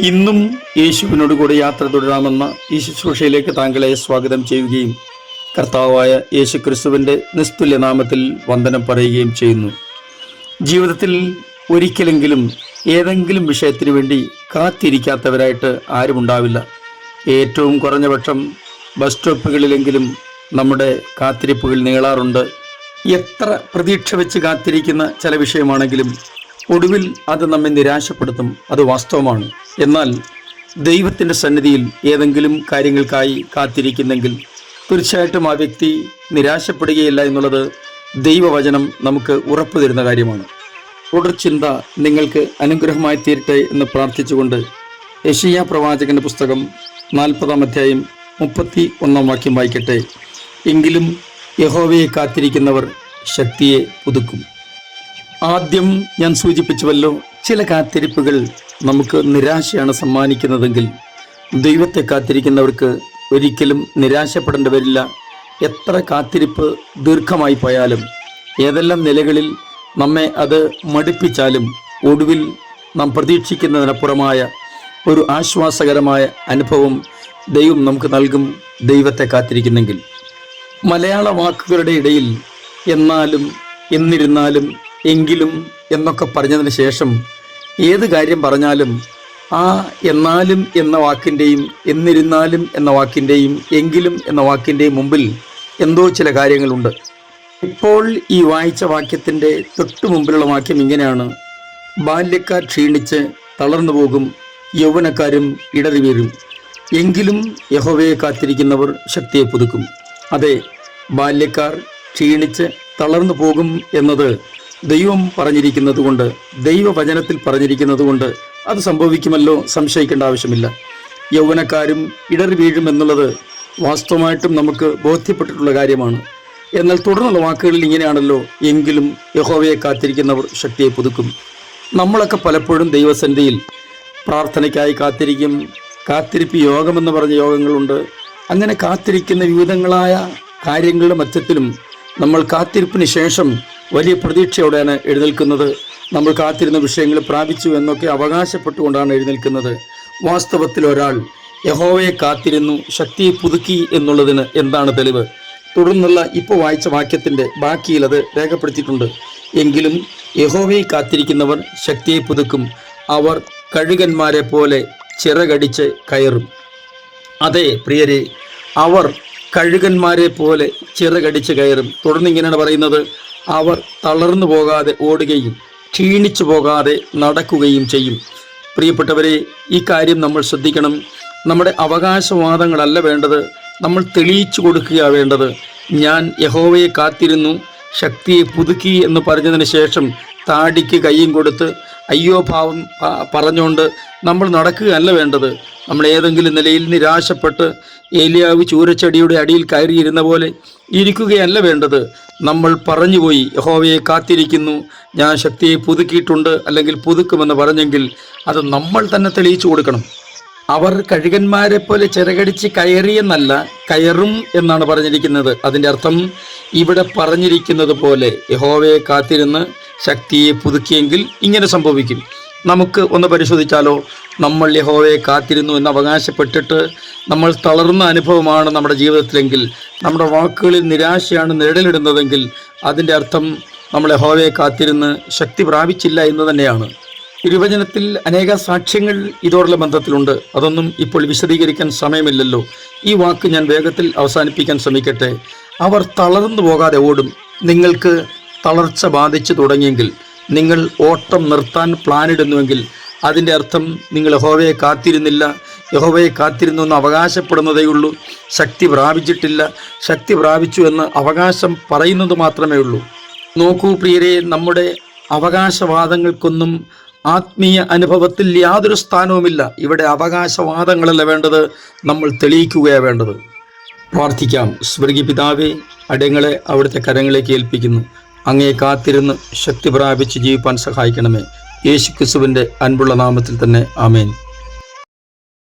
ഇന്നും യേശുവിനോട് കൂടെ യാത്ര തുടരാമെന്ന ഈ ശുശ്രൂഷയിലേക്ക് താങ്കളെ സ്വാഗതം ചെയ്യുകയും കർത്താവായ യേശു ക്രിസ്തുവിന്റെ നിസ്തുല്യ നാമത്തിൽ വന്ദനം പറയുകയും ചെയ്യുന്നു. ജീവിതത്തിൽ ഒരിക്കലെങ്കിലും ഏതെങ്കിലും വിഷയത്തിന് വേണ്ടി കാത്തിരിക്കാത്തവരായിട്ട് ആരുമുണ്ടാവില്ല ഏറ്റവും കുറഞ്ഞപക്ഷം ബസ് സ്റ്റോപ്പുകളിലെങ്കിലും നമ്മുടെ കാത്തിരിപ്പുകൾ നീളാറുണ്ട്. എത്ര പ്രതീക്ഷ വെച്ച് കാത്തിരിക്കുന്ന ചില വിഷയമാണെങ്കിലും ഒടുവിൽ അത് നമ്മെ നിരാശപ്പെടുത്തും. അത് വാസ്തവമാണ്. എന്നാൽ ദൈവത്തിന്റെ സന്നിധിയിൽ ഏതെങ്കിലും കാര്യങ്ങൾക്കായി കാത്തിരിക്കുന്നെങ്കിൽ തീർച്ചയായിട്ടും ആ വ്യക്തി നിരാശപ്പെടുകയില്ല എന്നുള്ളത് ദൈവവചനം നമുക്ക് ഉറപ്പു തരുന്ന കാര്യമാണ്. തുടർ ചിന്ത നിങ്ങൾക്ക് അനുഗ്രഹമായി തീരട്ടെ എന്ന് പ്രാർത്ഥിച്ചുകൊണ്ട് യഷിയ പ്രവാചകന്റെ പുസ്തകം നാൽപ്പതാം അധ്യായം മുപ്പത്തി ഒന്നാം വാക്യം വായിക്കട്ടെ. എങ്കിലും യഹോവയെ കാത്തിരിക്കുന്നവർ ശക്തിയെ പുതുക്കും. ആദ്യം ഞാൻ സൂചിപ്പിച്ചുവല്ലോ ചില കാത്തിരിപ്പുകൾ നമുക്ക് നിരാശയാണ് സമ്മാനിക്കുന്നതെങ്കിൽ ദൈവത്തെ കാത്തിരിക്കുന്നവർക്ക് ഒരിക്കലും നിരാശപ്പെടേണ്ടി വരില്ല എത്ര കാത്തിരിപ്പ് ദീർഘമായി പോയാലും ഏതെല്ലാം നിലകളിൽ നമ്മെ അത് മടുപ്പിച്ചാലും ഒടുവിൽ നാം പ്രതീക്ഷിക്കുന്നതിനപ്പുറമായ ഒരു ആശ്വാസകരമായ അനുഭവം ദൈവം നമുക്ക് നൽകും ദൈവത്തെ കാത്തിരിക്കുന്നെങ്കിൽ. മലയാള വാക്കുകളുടെ ഇടയിൽ എന്നാലും എന്നിരുന്നാലും എങ്കിലും എന്നൊക്കെ പറഞ്ഞതിന് ശേഷം ഏത് കാര്യം പറഞ്ഞാലും ആ എന്നാലും എന്ന വാക്കിന്റെയും എന്നിരുന്നാലും എന്ന വാക്കിന്റെയും എങ്കിലും എന്ന വാക്കിന്റെയും മുമ്പിൽ എന്തോ ചില കാര്യങ്ങളുണ്ട്. ഇപ്പോൾ ഈ വായിച്ച വാക്യത്തിന്റെ തൊട്ടു മുമ്പിലുള്ള വാക്യം ഇങ്ങനെയാണ്. ബാല്യക്കാർ ക്ഷീണിച്ച് തളർന്നു പോകും യൗവനക്കാരും ഇടറി വീഴും. എങ്കിലും യഹോവയെ കാത്തിരിക്കുന്നവർ ശക്തിയെ പുതുക്കും. അതെ ബാല്യക്കാർ ക്ഷീണിച്ച് തളർന്നു പോകും എന്നത് ദൈവം പറഞ്ഞിരിക്കുന്നത് കൊണ്ട് ദൈവവചനത്തിൽ പറഞ്ഞിരിക്കുന്നത് കൊണ്ട് അത് സംഭവിക്കുമല്ലോ സംശയിക്കേണ്ട ആവശ്യമില്ല. യൗവനക്കാരും ഇടറി വീഴും എന്നുള്ളത് വാസ്തവമായിട്ടും നമുക്ക് ബോധ്യപ്പെട്ടിട്ടുള്ള കാര്യമാണ്. എന്നാൽ തുടർന്നുള്ള വാക്കുകളിൽ ഇങ്ങനെയാണല്ലോ എങ്കിലും യഹോവയെ കാത്തിരിക്കുന്നവർ ശക്തിയെ പുതുക്കും. നമ്മളൊക്കെ പലപ്പോഴും ദൈവസന്ധിയിൽ പ്രാർത്ഥനയ്ക്കായി കാത്തിരിക്കും കാത്തിരിപ്പ് യോഗമെന്ന് പറഞ്ഞ യോഗങ്ങളുണ്ട്. അങ്ങനെ കാത്തിരിക്കുന്ന വിവിധങ്ങളായ കാര്യങ്ങളുടെ മധ്യത്തിലും നമ്മൾ കാത്തിരിപ്പിന് ശേഷം വലിയ പ്രതീക്ഷയോടെയാണ് എഴുന്നേൽക്കുന്നത്. നമ്മൾ കാത്തിരുന്ന വിഷയങ്ങൾ പ്രാപിച്ചു എന്നൊക്കെ അവകാശപ്പെട്ടുകൊണ്ടാണ് എഴുന്നേൽക്കുന്നത്. വാസ്തവത്തിൽ ഒരാൾ യഹോവയെ കാത്തിരുന്നു ശക്തിയെ പുതുക്കി എന്നുള്ളതിന് എന്താണ് തെളിവ്? തുടർന്നുള്ള ഇപ്പോൾ വായിച്ച വാക്യത്തിന്റെ ബാക്കിയിൽ അത് രേഖപ്പെടുത്തിയിട്ടുണ്ട്. എങ്കിലും യഹോവയെ കാത്തിരിക്കുന്നവർ ശക്തിയെ പുതുക്കും അവർ കഴുകന്മാരെ പോലെ ചിറകടിച്ച് കയറും. അതെ പ്രിയരെ അവർ കഴുകന്മാരെ പോലെ ചിറകടിച്ച് കയറും. തുടർന്ന് ഇങ്ങനെയാണ് പറയുന്നത്. അവർ തളർന്നു പോകാതെ ഓടുകയും ക്ഷീണിച്ചു പോകാതെ നടക്കുകയും ചെയ്യും. പ്രിയപ്പെട്ടവരെ ഈ കാര്യം നമ്മൾ ശ്രദ്ധിക്കണം. നമ്മുടെ അവകാശവാദങ്ങളല്ല വേണ്ടത്. നമ്മൾ തെളിയിച്ചു കൊടുക്കുക വേണ്ടത്. ഞാൻ യഹോവയെ കാത്തിരുന്നു ശക്തിയെ പുതുക്കി എന്ന് പറഞ്ഞതിന് ശേഷം താടിക്ക് കയ്യും കൊടുത്ത് അയ്യോ ഭാവം പറഞ്ഞുകൊണ്ട് നമ്മൾ നടക്കുകയല്ല വേണ്ടത്. നമ്മൾ ഏതെങ്കിലും നിലയിൽ നിരാശപ്പെട്ട് ഏലിയാവ് ചൂരച്ചെടിയുടെ അടിയിൽ കയറിയിരുന്ന പോലെ ഇരിക്കുകയല്ല വേണ്ടത്. നമ്മൾ പറഞ്ഞുപോയി യഹോവയെ കാത്തിരിക്കുന്നു ഞാൻ ശക്തിയെ പുതുക്കിയിട്ടുണ്ട് അല്ലെങ്കിൽ പുതുക്കുമെന്ന് പറഞ്ഞെങ്കിൽ അത് നമ്മൾ തന്നെ തെളിയിച്ചു കൊടുക്കണം. അവർ കഴുകന്മാരെ പോലെ ചിറകടിച്ച് കയറിയെന്നല്ല കയറും എന്നാണ് പറഞ്ഞിരിക്കുന്നത്. അതിന്റെ അർത്ഥം ഇവിടെ പറഞ്ഞിരിക്കുന്നത് പോലെ യഹോവയെ കാത്തിരുന്ന് ശക്തിയെ പുതുക്കിയെങ്കിൽ ഇങ്ങനെ സംഭവിക്കും. നമുക്ക് ഒന്ന് പരിശോധിച്ചാലോ? നമ്മൾ യഹോവയെ കാത്തിരുന്നു എന്ന് അവകാശപ്പെട്ടിട്ട് നമ്മൾ തളർന്ന അനുഭവമാണ് നമ്മുടെ ജീവിതത്തിലെങ്കിൽ നമ്മുടെ വാക്കുകളിൽ നിരാശയാണ് നേടലിടുന്നതെങ്കിൽ അതിന്റെ അർത്ഥം നമ്മൾ യഹോവയെ കാത്തിരുന്ന് ശക്തി പ്രാപിച്ചില്ല എന്ന് തന്നെയാണ്. തിരുവചനത്തിൽ അനേക സാക്ഷ്യങ്ങൾ ഇതോടുള്ള ബന്ധത്തിലുണ്ട്. അതൊന്നും ഇപ്പോൾ വിശദീകരിക്കാൻ സമയമില്ലല്ലോ. ഈ വാക്ക് ഞാൻ വേഗത്തിൽ അവസാനിപ്പിക്കാൻ ശ്രമിക്കട്ടെ. അവർ തളർന്നു പോകാതെ ഓടും. നിങ്ങൾക്ക് തളർച്ച ബാധിച്ചു തുടങ്ങിയെങ്കിൽ നിങ്ങൾ ഓട്ടം നിർത്താൻ പ്ലാൻ പ്ലാനിടുന്നുവെങ്കിൽ അതിന്റെ അർത്ഥം നിങ്ങൾ യഹോവയെ കാത്തിരുന്നില്ല. യഹോവയെ കാത്തിരുന്നു എന്ന് അവകാശപ്പെടുന്നതേയുള്ളൂ ശക്തി പ്രാപിച്ചിട്ടില്ല. ശക്തി പ്രാപിച്ചു എന്ന് അവകാശം പറയുന്നത് മാത്രമേ ഉള്ളൂ. നോക്കൂ പ്രിയരെ നമ്മുടെ അവകാശവാദങ്ങൾക്കൊന്നും ആത്മീയ അനുഭവത്തിൽ യാതൊരു സ്ഥാനവുമില്ല. ഇവിടെ അവകാശവാദങ്ങളല്ല വേണ്ടത്? നമ്മൾ തെളിയിക്കുകയാണ് വേണ്ടത്. പ്രാർത്ഥിക്കാം. സ്വർഗീയ പിതാവേ അടയങ്ങളെ അവിടുത്തെ കരങ്ങളെ ഏൽപ്പിക്കുന്നു. അങ്ങയെ കാത്തിരുന്ന് ശക്തി പ്രാപിച്ച് ജീവിപ്പാൻ സഹായിക്കണമേ. യേശു ക്രിസ്തുവിന്റെ അൻപുള്ള നാമത്തിൽ തന്നെ ആമേൻ.